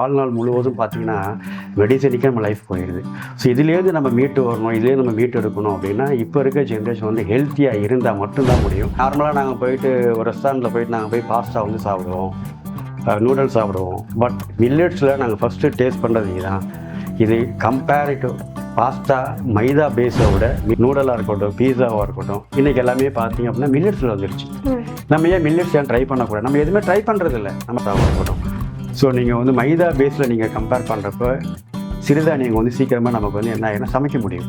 வாழ்நாள் முழுவதும் பார்த்தீங்கன்னா மெடிசனுக்கே நம்ம லைஃப் போயிடுது ஸோ இதுலேருந்து நம்ம மீட்டு வரணும் இதுலேருந்து நம்ம மீட்டு எடுக்கணும் அப்படின்னா இப்போ இருக்க ஜென்ரேஷன் வந்து ஹெல்த்தியாக இருந்தால் மட்டும்தான் முடியும். நார்மலாக நாங்கள் போயிட்டு ஒரு ரெஸ்டாரண்ட்டில் போயிட்டு நாங்கள் போய் பாஸ்தா வந்து சாப்பிடுவோம். நூடுல்ஸ் சாப்பிடுவோம். பட் மில்லட்ஸில் நாங்கள் ஃபஸ்ட்டு டேஸ்ட் பண்ணுறது இதுதான். இது கம்பேரிட்டிவ் பாஸ்தா மைதா பேஸை விட நூடலாக இருக்கட்டும் பீஸாவாக இருக்கட்டும் இன்றைக்கி எல்லாமே பார்த்தீங்க அப்படின்னா மில்லட்ஸில் வந்துருச்சு. நம்ம ஏன் மில்லட்ஸ் ஏன் ட்ரை பண்ணக்கூடாது? நம்ம எதுவுமே ட்ரை பண்ணுறது இல்லை நம்ம சாப்பிடக்கூடும் ஸோ நீங்கள் வந்து மைதா பேஸில் நீங்கள் கம்பேர் பண்ணுறப்ப சிறுதானியங்கள் வந்து சீக்கிரமாக நமக்கு வந்து என்ன ஆகிடும் சமைக்க முடியும்?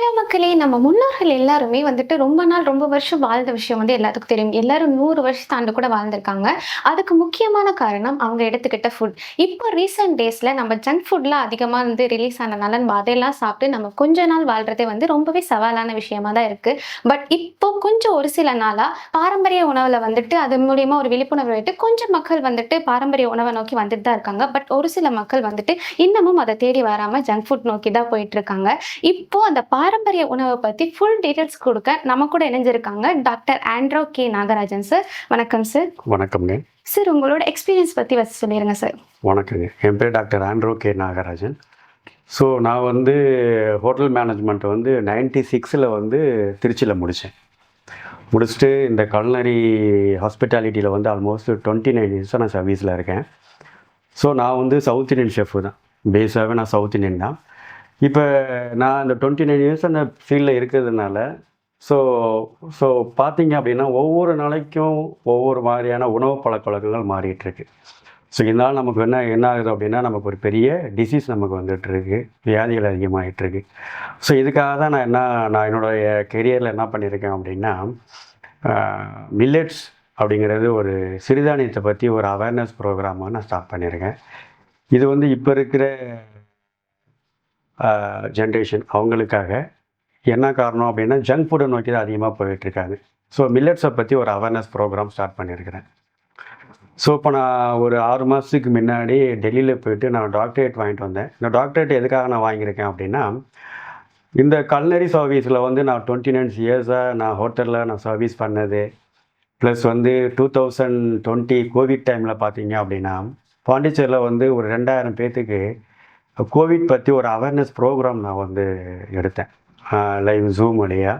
மக்களே நம்ம முன்னோர்கள் எல்லாருமே வந்துட்டு ரொம்ப நாள் ரொம்ப வருஷம் வாழ்ந்த விஷயம் வந்து எல்லாத்துக்கும் தெரியும். எல்லாரும் நூறு வருஷம் தாண்டு கூட வாழ்ந்திருக்காங்க. அதுக்கு முக்கியமான காரணம் அவங்க எடுத்துக்கிட்ட ஃபுட் இப்போ ரீசெண்ட் டேஸில் நம்ம ஜங்க் ஃபுட்லாம் அதிகமாக வந்து ரிலீஸ் ஆனதுனால நம்ம அதையெல்லாம் சாப்பிட்டு நம்ம கொஞ்ச நாள் வாழ்றதே வந்து ரொம்பவே சவாலான விஷயமா தான் இருக்கு. பட் இப்போ கொஞ்சம் ஒரு சில நாளாக பாரம்பரிய உணவில் வந்துட்டு அது மூலியமா ஒரு விழிப்புணர்வு வைத்து கொஞ்சம் மக்கள் வந்துட்டு பாரம்பரிய உணவை நோக்கி வந்துட்டு தான் இருக்காங்க. பட் ஒரு சில மக்கள் வந்துட்டு இன்னமும் அதை தேடி வராமல் ஜங்க் ஃபுட் நோக்கி தான் போயிட்டு இருக்காங்க. இப்போ அந்த பாரம்பரிய உணவை பற்றி ஃபுல் டீட்டெயில்ஸ் கொடுக்க நம்ம கூட இணைஞ்சிருக்காங்க doctor Andro K Nagarajan sir வணக்கம் சார் வணக்கம்ங்க. சார் உங்களோட எக்ஸ்பீரியன்ஸ் பற்றி வச்சு சொல்லிடுங்க சார் வணக்கங்க. என் பேர் doctor Andro K Nagarajan. So நான் வந்து ஹோட்டல் மேனேஜ்மெண்ட் வந்து நைன்டி சிக்ஸில் வந்து திருச்சியில் முடித்தேன் முடிச்சுட்டு இந்த கல்னரி ஹாஸ்பிட்டாலிட்டியில் வந்து ஆல்மோஸ்ட் டுவெண்ட்டி நைன் இயர்ஸாக நான் சர்வீஸில் இருக்கேன். ஸோ நான் வந்து சவுத் இந்தியன் ஷெஃப் தான். பேஸாகவே நான் சவுத் இந்தியன் தான். இப்போ நான் இந்த டுவெண்ட்டி நைன் இயர்ஸ் அந்த ஃபீல்டில் இருக்கிறதுனால ஸோ ஸோ பார்த்தீங்க அப்படின்னா ஒவ்வொரு நாளைக்கும் ஒவ்வொரு மாதிரியான உணவு பழக்க வழக்கங்கள் மாறிட்டுருக்கு ஸோ இதனால் நமக்கு என்ன என்ன ஆகுது அப்படின்னா நமக்கு ஒரு பெரிய டிசீஸ் நமக்கு வந்துட்டுருக்கு வியாதிகள் அதிகமாகிட்டுருக்கு ஸோ இதுக்காக தான் நான் என்ன நான் என்னுடைய கெரியரில் என்ன பண்ணியிருக்கேன் அப்படின்னா மில்லட்ஸ் அப்படிங்கிறது ஒரு சிறுதானியத்தை பற்றி ஒரு அவேர்னஸ் ப்ரோக்ராமாக நான் ஸ்டார்ட் பண்ணியிருக்கேன். இது வந்து இப்போ இருக்கிற ஜென்ரேஷன் அவங்களுக்காக என்ன காரணம் அப்படின்னா ஜங்க் ஃபுட்டை நோக்கி தான் அதிகமாக போயிட்டுருக்காங்க. ஸோ மில்லட்ஸை பற்றி ஒரு அவேர்னஸ் ப்ரோக்ராம் ஸ்டார்ட் பண்ணியிருக்கிறேன். ஸோ இப்போ நான் ஒரு ஆறு மாதத்துக்கு முன்னாடி டெல்லியில் போயிட்டு நான் டாக்டரேட் வாங்கிட்டு வந்தேன். இந்த டாக்டரேட் எதுக்காக நான் வாங்கியிருக்கேன் அப்படின்னா இந்த கல்னரி சர்வீஸில் வந்து நான் டுவெண்ட்டி நைன்ஸ் இயர்ஸாக நான் ஹோட்டலில் நான் சர்வீஸ் பண்ணது. ப்ளஸ் வந்து டூ தௌசண்ட் டுவெண்ட்டி கோவிட் டைமில் பார்த்தீங்க அப்படின்னா பாண்டிச்சேரியில் வந்து ஒரு ரெண்டாயிரம் பேர்த்துக்கு கோவிட் பற்றி ஒரு அவேர்னஸ் ப்ரோக்ராம் நான் வந்து எடுத்தேன். லைவ் ஜூம் வழியாக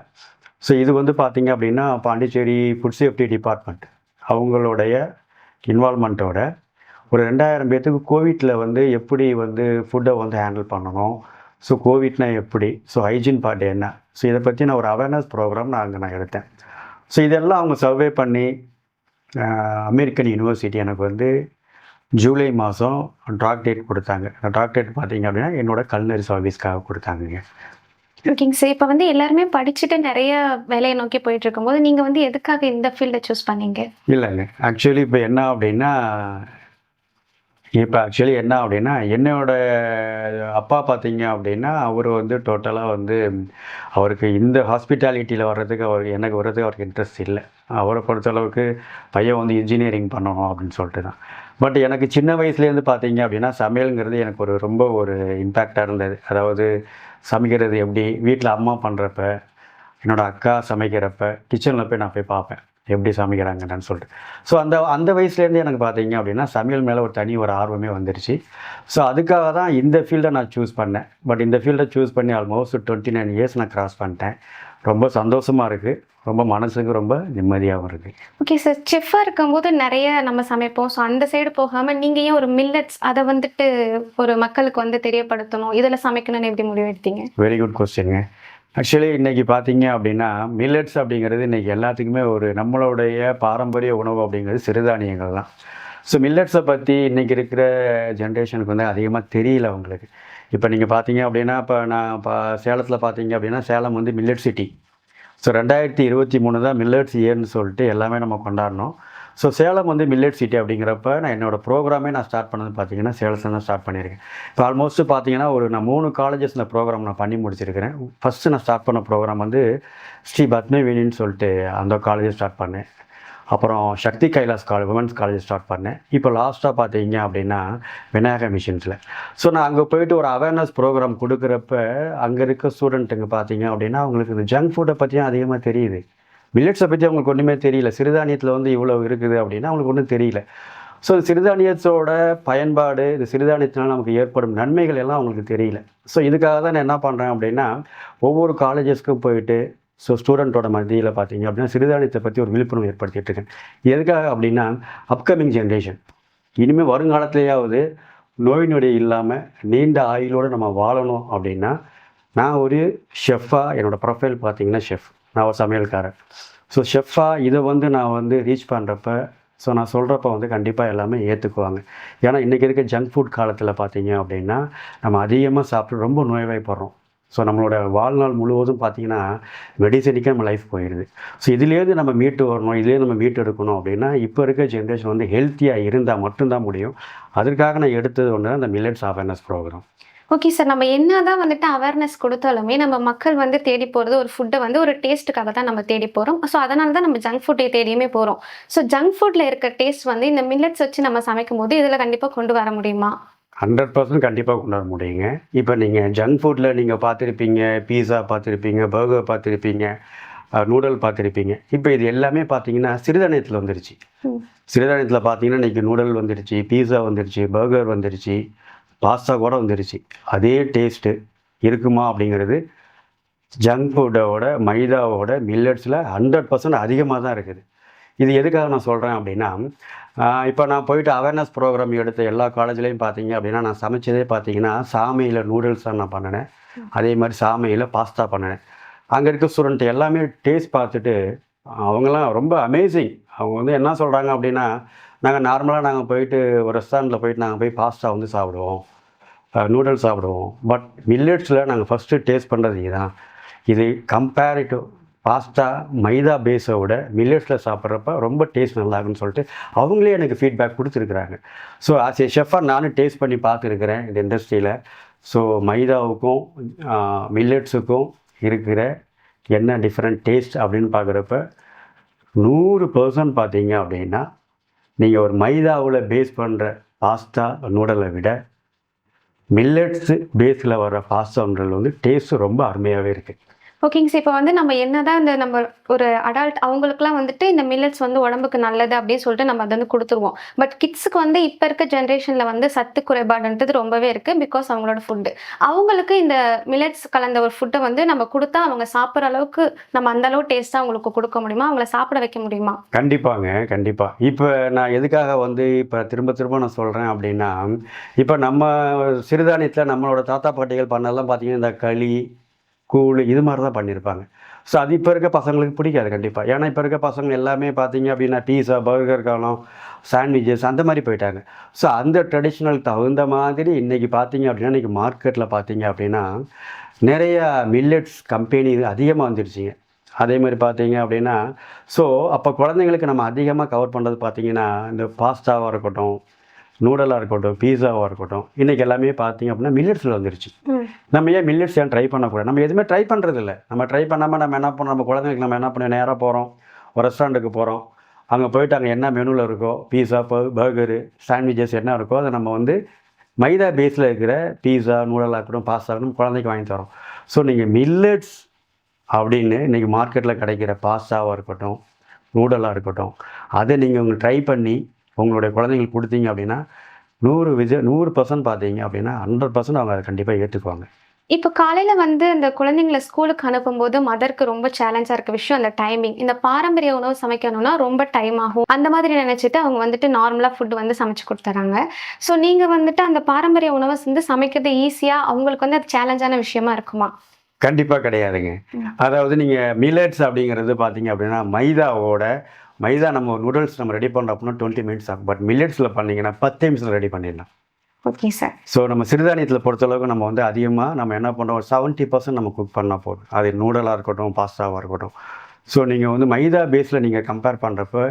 ஸோ இது வந்து பார்த்திங்க அப்படின்னா பாண்டிச்சேரி ஃபுட் சேஃப்டி டிபார்ட்மெண்ட் அவங்களுடைய இன்வால்மெண்ட்டோட ஒரு ரெண்டாயிரம் பேர்த்துக்கு கோவிட்டில் வந்து எப்படி வந்து ஃபுட்டை வந்து ஹேண்டில் பண்ணணும்? ஸோ கோவிட்னா எப்படி? ஸோ ஹைஜீன் பார்ட் என்ன? ஸோ இதை பற்றி நான் ஒரு அவேர்னஸ் ப்ரோக்ராம் நான் அங்கே நான் எடுத்தேன். ஸோ இதெல்லாம் அவங்க சர்வே பண்ணி அமெரிக்கன் யூனிவர்சிட்டி எனக்கு வந்து ஜூலை மாதம் டாக்டரேட் கொடுத்தாங்க. அந்த டாக்டரேட் பார்த்தீங்க அப்படின்னா என்னோட கல்னரி சர்வீஸ்க்காக கொடுத்தாங்கங்க. ஓகேங்க சார் இப்போ வந்து எல்லாருமே படிச்சுட்டு நிறைய வேலையை நோக்கி போயிட்டு இருக்கும்போது நீங்கள் வந்து எதுக்காக இந்த ஃபீல்டை சூஸ் பண்ணீங்க? இல்லைங்க. ஆக்சுவலி இப்போ என்ன அப்படின்னா இப்போ ஆக்சுவலி என்ன அப்படின்னா என்னோட அப்பா பார்த்தீங்க அப்படின்னா அவர் வந்து டோட்டலாக வந்து அவருக்கு இந்த ஹாஸ்பிட்டாலிட்டியில் வர்றதுக்கு அவர் எனக்கு வர்றதுக்கு அவருக்கு இன்ட்ரெஸ்ட் இல்லை. அவரை பொறுத்தளவுக்கு பையன் வந்து இன்ஜினியரிங் பண்ணணும் அப்படின்னு சொல்லிட்டு தான் பட் எனக்கு சின்ன வயசுலேருந்து பார்த்தீங்க அப்படின்னா சமையலுங்கிறது எனக்கு ஒரு ரொம்ப ஒரு இம்பேக்டாக இருந்தது. அதாவது சமைக்கிறது எப்படி வீட்டில் அம்மா பண்ணுறப்ப என்னோட அக்கா சமைக்கிறப்ப கிச்சனில் போய் நான் போய் பார்ப்பேன் எப்படி சமைக்கிறாங்கன்னு சொல்லிட்டு. ஸோ அந்த அந்த வயசுலேருந்து எனக்கு பார்த்தீங்க அப்படின்னா சமையல் மேலே ஒரு தனி ஒரு ஆர்வமே வந்துருச்சு. ஸோ அதுக்காக தான் இந்த ஃபீல்டை நான் சூஸ் பண்ணேன். பட் இந்த ஃபீல்டை சூஸ் பண்ணி ஆல்மோஸ்ட் டுவெண்ட்டி நைன் இயர்ஸ் நான் கிராஸ் பண்ணிட்டேன். ரொம்ப சந்தோஷமாக இருக்குது ரொம்ப மனசுக்கு ரொம்ப நிம்மதியாகவும் இருக்குது ஓகே சார் செஃப்பாக இருக்கும்போது நிறைய நம்ம சமைப்போம். ஸோ அந்த சைடு போகாமல் நீங்கள் ஏன் ஒரு மில்லட்ஸ் அதை வந்துட்டு ஒரு மக்களுக்கு வந்து தெரியப்படுத்தணும்? இதில் சமைக்கணும்னு எப்படி முடிவு எடுத்தீங்க? வெரி குட் கொஸ்டின்ங்க ஆக்சுவலி இன்றைக்கி பார்த்தீங்க அப்படின்னா மில்லட்ஸ் அப்படிங்கிறது இன்றைக்கி எல்லாத்துக்குமே ஒரு நம்மளுடைய பாரம்பரிய உணவு அப்படிங்கிறது சிறுதானியங்கள் தான். ஸோ மில்லட்ஸை பற்றி இன்றைக்கி இருக்கிற ஜென்ரேஷனுக்கு வந்து அதிகமாக தெரியல அவங்களுக்கு. இப்போ நீங்கள் பார்த்தீங்க அப்படின்னா இப்போ நான் இப்போ சேலத்தில் பார்த்தீங்க அப்படின்னா சேலம் வந்து மில்லட் சிட்டி ஸோ ரெண்டாயிரத்தி இருபத்தி மூணு தான் மில்லட்ஸ் இயர்னு சொல்லிட்டு எல்லாமே நம்ம கொண்டாடணும். ஸோ சேலம் வந்து மில்லட் சிட்டி அப்படிங்கிறப்ப நான் என்னோட ப்ரோக்ராமே நான் ஸ்டார்ட் பண்ணது பார்த்தீங்கன்னா சேலத்தில் தான் ஸ்டார்ட் பண்ணியிருக்கேன். இப்போ ஆல்மோஸ்ட் பார்த்தீங்கன்னா ஒரு நான் மூணு காலேஜஸ் இந்த ப்ரோக்ராம் நான் பண்ணி முடிச்சிருக்கிறேன். ஃபஸ்ட்டு நான் ஸ்டார்ட் பண்ண ப்ரோக்ராம் வந்து ஸ்ரீ பத்மவேணின்னு சொல்லிட்டு அந்த காலேஜ் ஸ்டார்ட் பண்ணேன். அப்புறம் Sakthi Kailash college women's college start பண்ணேன். இப்போ லாஸ்ட்டாக பார்த்தீங்க அப்படின்னா விநாயகா மிஷின்ஸில் ஸோ நான் அங்கே போயிட்டு ஒரு அவேர்னஸ் ப்ரோக்ராம் கொடுக்குறப்ப அங்கே இருக்க ஸ்டூடெண்ட்டுங்க பார்த்தீங்க அப்படின்னா அவங்களுக்கு இந்த ஜங்க் ஃபுட்டை பற்றியும் அதிகமாக தெரியுது. மில்லட்ஸை பற்றி அவங்களுக்கு ஒன்றுமே தெரியல. சிறுதானியத்தில் வந்து இவ்வளோ இருக்குது அப்படின்னா அவங்களுக்கு ஒன்றும் தெரியல. ஸோ சிறுதானியத்தோட பயன்பாடு இந்த சிறுதானியத்தினால் நமக்கு ஏற்படும் நன்மைகள் எல்லாம் அவங்களுக்கு தெரியல. ஸோ இதுக்காக தான் நான் என்ன பண்ணுறேன் அப்படின்னா ஒவ்வொரு காலேஜஸ்க்கும் போயிட்டு ஸோ ஸ்டூடெண்ட்டோட மத்தியில் பார்த்தீங்க அப்படின்னா சிறுதானியத்தை பற்றி ஒரு விழிப்புணர்வு ஏற்படுத்திட்டு இருக்கேன். எதுக்காக அப்படின்னா அப்கமிங் ஜென்ரேஷன் இனிமேல் வருங்காலத்திலேயாவது நோய் நொடி இல்லாமல் நீண்ட ஆயுளோடு நம்ம வாழணும் அப்படின்னா நான் ஒரு ஷெஃபாக என்னோடய ப்ரொஃபைல் பார்த்தீங்கன்னா ஷெஃப் நான் ஒரு சமையல்காரன். ஸோ ஷெஃபாக இதை வந்து நான் வந்து ரீச் பண்ணுறப்ப ஸோ நான் சொல்கிறப்ப வந்து கண்டிப்பாக எல்லாமே ஏற்றுக்குவாங்க ஏன்னா இன்றைக்கி இருக்க ஜங்க் ஃபுட் காலத்தில் பார்த்தீங்க அப்படின்னா நம்ம அதிகமாக சாப்பிட்டு ரொம்ப நோய்வாய்ப்படுறோம். ஸோ நம்மளோட வாழ்நாள் முழுவதும் பார்த்தீங்கன்னா மெடிசனுக்கே நம்ம லைஃப் போயிடுது ஸோ இதுலேருந்து நம்ம மீட்டு வரணும் இதுலேருந்து நம்ம மீட்டு எடுக்கணும் அப்படின்னா இப்போ இருக்க ஜென்ரேஷன் வந்து ஹெல்த்தியாக இருந்தால் மட்டும்தான் முடியும். அதற்காக நான் எடுத்தது ஒன்று அந்த millets awareness program okay sir நம்ம என்ன தான் வந்துட்டு அவேர்னஸ் கொடுத்தாலுமே நம்ம மக்கள் வந்து தேடி போகிறது ஒரு ஃபுட்டை வந்து ஒரு டேஸ்ட்டுக்காக தான் நம்ம தேடி போகிறோம் ஸோ அதனால தான் நம்ம ஜங்க் ஃபுட்டை தேடியுமே போகிறோம் ஸோ ஜங்க் ஃபுட்டில் இருக்க டேஸ்ட் வந்து இந்த மில்லட்ஸ் வச்சு நம்ம சமைக்கும் போது இதில் கண்டிப்பாக கொண்டு வர முடியுமா? ஹண்ட்ரட் பர்சன்ட் கண்டிப்பாக கொண்டு வர முடியுங்க. இப்போ நீங்கள் ஜங்க் ஃபுட்டில் நீங்கள் பார்த்துருப்பீங்க பீஸா பார்த்துருப்பீங்க பர்கர் பார்த்துருப்பீங்க நூடல் பார்த்துருப்பீங்க. இப்போ இது எல்லாமே பார்த்தீங்கன்னா சிறுதானியத்தில் வந்துருச்சு. சிறுதானியத்தில் பார்த்தீங்கன்னா இன்றைக்கி நூடல் வந்துருச்சு பீஸா வந்துருச்சு பர்கர் வந்துருச்சு பாஸ்தா கூட வந்துருச்சு. அதே டேஸ்ட்டு இருக்குமா அப்படிங்கிறது ஜங்க் ஃபுட்டோட மைதாவோட மில்லட்ஸில் ஹண்ட்ரட் பர்சன்ட் அதிகமாக தான் இருக்குது. இது எதுக்காக நான் சொல்கிறேன் அப்படின்னா இப்போ நான் போயிட்டு அவேர்னஸ் ப்ரோக்ராம் எடுத்த எல்லா காலேஜ்லேயும் பார்த்தீங்க அப்படின்னா நான் சமைச்சதே பார்த்தீங்கன்னா சாமையில் நூடுல்ஸ் தான் நான் பண்ணினேன். அதே மாதிரி சாமையில் பாஸ்தா பண்ணினேன். அங்கே இருக்க ஸ்டூடெண்ட் எல்லாமே டேஸ்ட் பார்த்துட்டு அவங்கெல்லாம் ரொம்ப அமேசிங் அவங்க வந்து என்ன சொல்கிறாங்க அப்படின்னா நாங்கள் நார்மலாக நாங்கள் போயிட்டு ஒரு ரெஸ்டாரண்ட்டில் போயிட்டு நாங்கள் போய் பாஸ்தா வந்து சாப்பிடுவோம். நூடுல்ஸ் சாப்பிடுவோம். பட் மில்லட்ஸில் நாங்கள் ஃபஸ்ட்டு டேஸ்ட் பண்ணுறது இதுதான். இது கம்பேரிட்டிவ் பாஸ்தா மைதா பேஸை விட மில்லட்ஸில் சாப்பிட்றப்ப ரொம்ப டேஸ்ட் நல்லா இருக்குன்னு சொல்லிட்டு அவங்களே எனக்கு ஃபீட்பேக் கொடுத்துருக்குறாங்க. ஸோ ஆஸ் ஏ ஷெஃபாக நானும் டேஸ்ட் பண்ணி பார்த்துருக்குறேன் இந்த இண்டஸ்ட்ரியில் ஸோ மைதாவுக்கும் மில்லட்ஸுக்கும் இருக்கிற என்ன டிஃப்ரெண்ட் டேஸ்ட் அப்படின்னு பார்க்குறப்ப நூறு பர்சன்ட் பார்த்தீங்க அப்படின்னா நீங்கள் ஒரு மைதாவில் பேஸ் பண்ணுற பாஸ்தா நூடலை விட மில்லட்ஸு பேஸில் வர பாஸ்தா நூடல் வந்து டேஸ்ட்டு ரொம்ப அருமையாகவே இருக்குது ஓகேங்க சார் இப்போ வந்து நம்ம என்னதான் இந்த நம்ம ஒரு அடால்ட் அவங்களுக்குலாம் வந்துட்டு இந்த மில்லட்ஸ் வந்து உடம்புக்கு நல்லது அப்படின்னு சொல்லிட்டு நம்ம அதை வந்து கொடுத்துருவோம். பட் கிட்ஸுக்கு வந்து இப்போ இருக்க ஜென்ரேஷனில் வந்து சத்து குறைபாடுன்றது ரொம்பவே இருக்குது பிகாஸ் அவங்களோட ஃபுட்டு அவங்களுக்கு இந்த மில்லட்ஸ் கலந்த ஒரு ஃபுட்டை வந்து நம்ம கொடுத்தா அவங்க சாப்பிட்ற அளவுக்கு நம்ம அந்த அளவு டேஸ்ட்டாக அவங்களுக்கு கொடுக்க முடியுமா? அவங்கள சாப்பிட வைக்க முடியுமா? கண்டிப்பாங்க கண்டிப்பாக இப்போ நான் எதுக்காக வந்து இப்போ திரும்ப திரும்ப நான் சொல்கிறேன் அப்படின்னா இப்போ நம்ம சிறுதானியத்தில் நம்மளோட தாத்தா பாட்டிகள் பண்ணதெல்லாம் பார்த்தீங்கன்னா இந்த களி கூழ் இது மாதிரி தான் பண்ணியிருப்பாங்க. ஸோ அது இப்போ இருக்க பசங்களுக்கு பிடிக்காது கண்டிப்பாக ஏன்னா இப்போ இருக்க பசங்க எல்லாமே பார்த்தீங்க அப்படின்னா பீஸா பர்கர் காலம் சாண்ட்விச்சஸ் அந்த மாதிரி போயிட்டாங்க. ஸோ அந்த ட்ரெடிஷ்னல் தகுந்த மாதிரி இன்றைக்கி பார்த்தீங்க அப்படின்னா இன்றைக்கி மார்க்கெட்டில் பார்த்தீங்க அப்படின்னா நிறையா மில்லட்ஸ் கம்பெனி அதிகமாக வந்துருச்சுங்க. அதே மாதிரி பார்த்தீங்க அப்படின்னா ஸோ அப்போ குழந்தைங்களுக்கு நம்ம அதிகமாக கவர் பண்ணுறது பார்த்தீங்கன்னா இந்த பாஸ்தாவாக இருக்கட்டும் நூடலாக இருக்கட்டும் பீஸாவாக இருக்கட்டும் இன்றைக்கி எல்லாமே பார்த்தீங்க அப்படின்னா மில்லட்ஸில் வந்துருச்சு. நம்ம ஏன் மில்லட்ஸ் ஏன் ட்ரை பண்ணக்கூடாது? நம்ம எதுவுமே ட்ரை பண்ணுறது இல்லை நம்ம ட்ரை பண்ணாமல் நம்ம என்ன பண்ணோம் நம்ம குழந்தைங்களுக்கு நம்ம என்ன பண்ண நேராக போகிறோம் ஒரு ரெஸ்டாரண்ட்டுக்கு போகிறோம் அங்கே போயிட்டு அங்கே என்ன மெனுவில் இருக்கோ பீஸா பர்கரு சாண்ட்விச்சஸ் என்ன இருக்கோ அதை நம்ம வந்து மைதா பேஸில் இருக்கிற பீஸா நூடலாக இருக்கட்டும் பாஸ்தா இருக்கட்டும் குழந்தைக்கு வாங்கி தரோம். ஸோ நீங்கள் மில்லட்ஸ் அப்படின்னு இன்றைக்கி மார்க்கெட்டில் கிடைக்கிற பாஸ்தாவாக இருக்கட்டும் நூடலாக இருக்கட்டும் அதை நீங்கள் உங்களுக்கு ட்ரை பண்ணி உங்களுடைய குழந்தைங்களுக்கு கொடுத்தீங்க அப்படின்னா நூறு விஜ நூறு பர்சன்ட் பார்த்தீங்க அப்படின்னா ஹண்ட்ரட் பர்சன்ட் அவங்க அதை கண்டிப்பாக ஏற்றுக்குவாங்க இப்போ காலையில் வந்து இந்த குழந்தைங்களை ஸ்கூலுக்கு அனுப்பும்போது மதருக்கு ரொம்ப சேலஞ்சாக இருக்க விஷயம் அந்த டைமிங் இந்த பாரம்பரிய உணவு சமைக்கணும்னா ரொம்ப டைம் ஆகும். அந்த மாதிரி நினச்சிட்டு அவங்க வந்துட்டு நார்மலாக ஃபுட் வந்து சமைச்சு கொடுத்துறாங்க. ஸோ நீங்கள் வந்துட்டு அந்த பாரம்பரிய உணவை வந்து சமைக்கிறது ஈஸியாக அவங்களுக்கு வந்து அது சேலஞ்சான விஷயமா இருக்குமா? கண்டிப்பாக கிடையாதுங்க. அதாவது நீங்கள் மில்லட்ஸ் அப்படிங்கிறது பார்த்தீங்க அப்படின்னா மைதாவோட மைதா நம்ம நூடுல்ஸ் நம்ம ரெடி பண்ணுறோம் அப்படின்னா டுவெண்ட்டி மினிட்ஸ் ஆகும். பட் மில்லட்ஸில் பண்ணீங்கன்னா பத்து நிமிஷத்தில் ரெடி பண்ணிடலாம். ஓகே சார் ஸோ நம்ம சிறுதானியத்தில் பொறுத்தளவுக்கு நம்ம வந்து அதிகமாக நம்ம என்ன பண்ணுறோம் செவன்ட்டி பர்சன்ட் நம்ம குக் பண்ணால் போதும். அது நூடலாக இருக்கட்டும் பாஸ்தாவாக இருக்கட்டும். ஸோ நீங்கள் வந்து மைதா பேஸில் நீங்கள் கம்பேர் பண்ணுறப்ப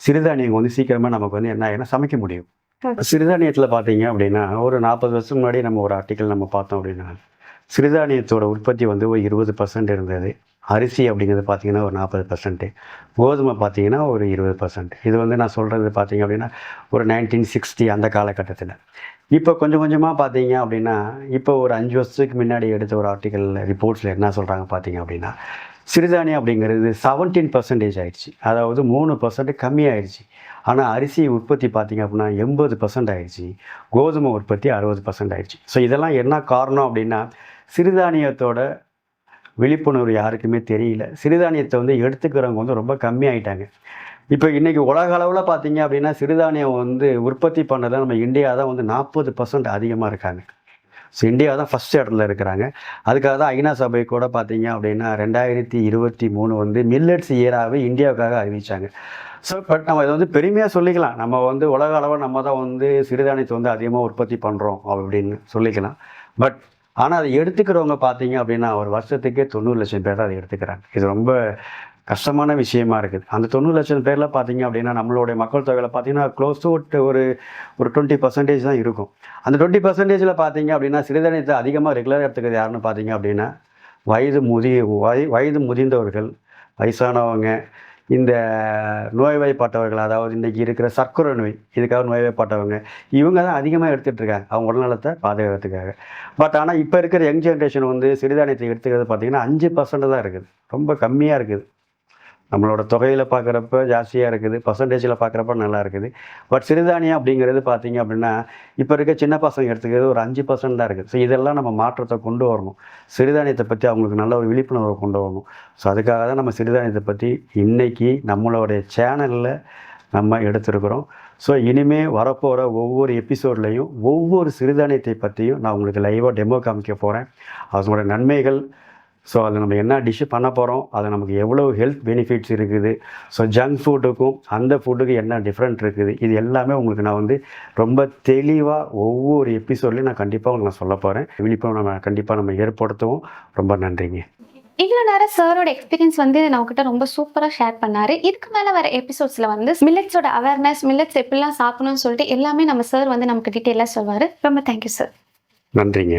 சிறுதானியங்கள் வந்து சீக்கிரமாக நமக்கு வந்து என்ன ஆகினா சமைக்க முடியும். சிறுதானியத்தில் பார்த்தீங்க அப்படின்னா ஒரு நாற்பது வருஷத்துக்கு முன்னாடி நம்ம ஒரு ஆர்டிக்கல் நம்ம பார்த்தோம் அப்படின்னா சிறுதானியத்தோட உற்பத்தி வந்து ஒரு இருபது பர்சன்ட் இருந்தது. அரிசி அப்படிங்கிறது பார்த்தீங்கன்னா ஒரு நாற்பது பர்சன்ட்டு கோதுமை பார்த்தீங்கன்னா ஒரு இருபது பர்சன்ட் இது வந்து நான் சொல்கிறது பார்த்திங்க அப்படின்னா ஒரு நைன்டீன் சிக்ஸ்டி அந்த காலகட்டத்தில். இப்போ கொஞ்சம் கொஞ்சமாக பார்த்தீங்க அப்படின்னா இப்போ ஒரு அஞ்சு வருஷத்துக்கு முன்னாடி எடுத்த ஒரு ஆர்டிக்கல் ரிப்போர்ட்ஸில் என்ன சொல்கிறாங்க பார்த்தீங்க அப்படின்னா சிறுதானியம் அப்படிங்கிறது செவன்டீன் பர்சன்டேஜ் ஆகிடுச்சு அதாவது மூணு பர்சன்ட் கம்மியாகிடுச்சு ஆனால் அரிசி உற்பத்தி பார்த்தீங்க அப்படின்னா எண்பது பர்சன்ட் ஆகிடுச்சு கோதுமை உற்பத்தி அறுபது பர்சன்ட் ஆகிடுச்சு ஸோ இதெல்லாம் என்ன காரணம் அப்படின்னா சிறுதானியத்தோட விழிப்புணர்வு யாருக்குமே தெரியல. சிறுதானியத்தை வந்து எடுத்துக்கிறவங்க வந்து ரொம்ப கம்மியாயிட்டாங்க. இப்போ இன்றைக்கி உலக அளவில் பார்த்தீங்க அப்படின்னா சிறுதானியம் வந்து உற்பத்தி பண்ணதில் நம்ம இந்தியா தான் வந்து நாற்பது பர்சன்ட் அதிகமாக இருக்காங்க. ஸோ இந்தியா தான் ஃபஸ்ட் இடத்துல இருக்கிறாங்க. அதுக்காக தான் ஐநா சபை கூட பார்த்தீங்க அப்படின்னா ரெண்டாயிரத்தி இருபத்தி மூணு வந்து மில்லட்ஸ் இயராகவே இந்தியாவுக்காக அறிவித்தாங்க ஸோ பட் நம்ம இதை வந்து பெருமையாக சொல்லிக்கலாம். நம்ம வந்து உலக அளவில் நம்ம தான் வந்து சிறுதானியத்தை வந்து அதிகமாக உற்பத்தி பண்ணுறோம் அப்படின்னு சொல்லிக்கலாம். பட் ஆனால் அதை எடுத்துக்கிறவங்க பார்த்தீங்க அப்படின்னா ஒரு வருஷத்துக்கே தொண்ணூறு லட்சம் பேர் தான் அதை எடுத்துக்கிறாங்க. இது ரொம்ப கஷ்டமான விஷயமா இருக்குது. அந்த தொண்ணூறு லட்சம் பேரில் பார்த்தீங்க அப்படின்னா நம்மளுடைய மக்கள் தொகையில் பார்த்தீங்கன்னா க்ளோஸ் டு ஒரு ஒரு டுவெண்ட்டி பர்சன்டேஜ் தான் இருக்கும். அந்த டுவெண்ட்டி பர்சன்டேஜில் பார்த்தீங்க அப்படின்னா சிறுதானியத்தை அதிகமாக ரெகுலராக எடுத்துக்கிறது யாருன்னு பார்த்தீங்க அப்படின்னா வயது முதி வயது முதிர்ந்தவர்கள் வயசானவங்க இந்த நோய்வாய்ப்பட்டவர்கள் அதாவது இன்றைக்கி இருக்கிற சர்க்கரை நோய் இதுக்காக நோய்வாய்ப்பட்டவங்க இவங்க தான் அதிகமாக எடுத்துகிட்டு இருக்காங்க. அவங்க உடல்நலத்தை பாதுகாக்கிறதுக்காக. பட் ஆனால் இப்போ இருக்கிற யங் ஜென்ரேஷன் வந்து சிறுதானியத்தை எடுத்துக்கிறது பார்த்திங்கன்னா அஞ்சு பர்சன்ட் தான் இருக்குது. ரொம்ப கம்மியாக இருக்குது. நம்மளோட தொகையில் பார்க்குறப்ப ஜாஸ்தியாக இருக்குது பர்சன்டேஜில் பார்க்குறப்ப நல்லா இருக்குது. பட் சிறுதானியம் அப்படிங்கிறது பார்த்தீங்க அப்படின்னா இப்போ இருக்க சின்ன பசங்க எடுத்துக்கிறது ஒரு அஞ்சு பர்சன்ட் தான் இருக்குது. ஸோ இதெல்லாம் நம்ம மாற்றத்தை கொண்டு வரணும். சிறுதானியத்தை பற்றி அவங்களுக்கு நல்ல ஒரு விழிப்புணர்வை கொண்டு வரணும். ஸோ அதுக்காக தான் நம்ம சிறுதானியத்தை பற்றி இன்றைக்கி நம்மளுடைய சேனலில் நம்ம எடுத்திருக்கிறோம். ஸோ இனிமேல் வரப்போகிற ஒவ்வொரு எபிசோட்லேயும் ஒவ்வொரு சிறுதானியத்தை பற்றியும் நான் உங்களுக்கு லைவாக டெமோ காமிக்க போகிறேன் அதனோட நன்மைகள் ஸோ அதில் நம்ம என்ன டிஷ்ஷு பண்ண போகிறோம் அது நமக்கு எவ்வளோ ஹெல்த் பெனிஃபிட்ஸ் இருக்குது. ஸோ ஜங்க் ஃபுட்டுக்கும் அந்த ஃபுட்டுக்கு என்ன டிஃப்ரெண்ட் இருக்குது? இது எல்லாமே உங்களுக்கு நான் வந்து ரொம்ப தெளிவாக ஒவ்வொரு எபிசோட்லையும் நான் கண்டிப்பாக உங்களுக்கு நான் சொல்ல போகிறேன் விழிப்புணர்வு நம்ம கண்டிப்பாக நம்ம ஏற்படுத்துவோம். ரொம்ப நன்றிங்க. இவ்வளோ நேரம் சாரோட எக்ஸ்பீரியன்ஸ் வந்து நம்மக்கிட்ட ரொம்ப சூப்பராக ஷேர் பண்ணாரு. இதுக்கு மேலே வர எபிசோட்ஸில் வந்து மில்லட்ஸோட அவேர்னஸ் மில்லட்ஸ் எப்படிலாம் சாப்பிடணும்னு சொல்லிட்டு எல்லாமே நம்ம சார் வந்து நமக்கு டீட்டெயிலாக சொல்வார். ரொம்ப தேங்க்யூ சார் நன்றிங்க.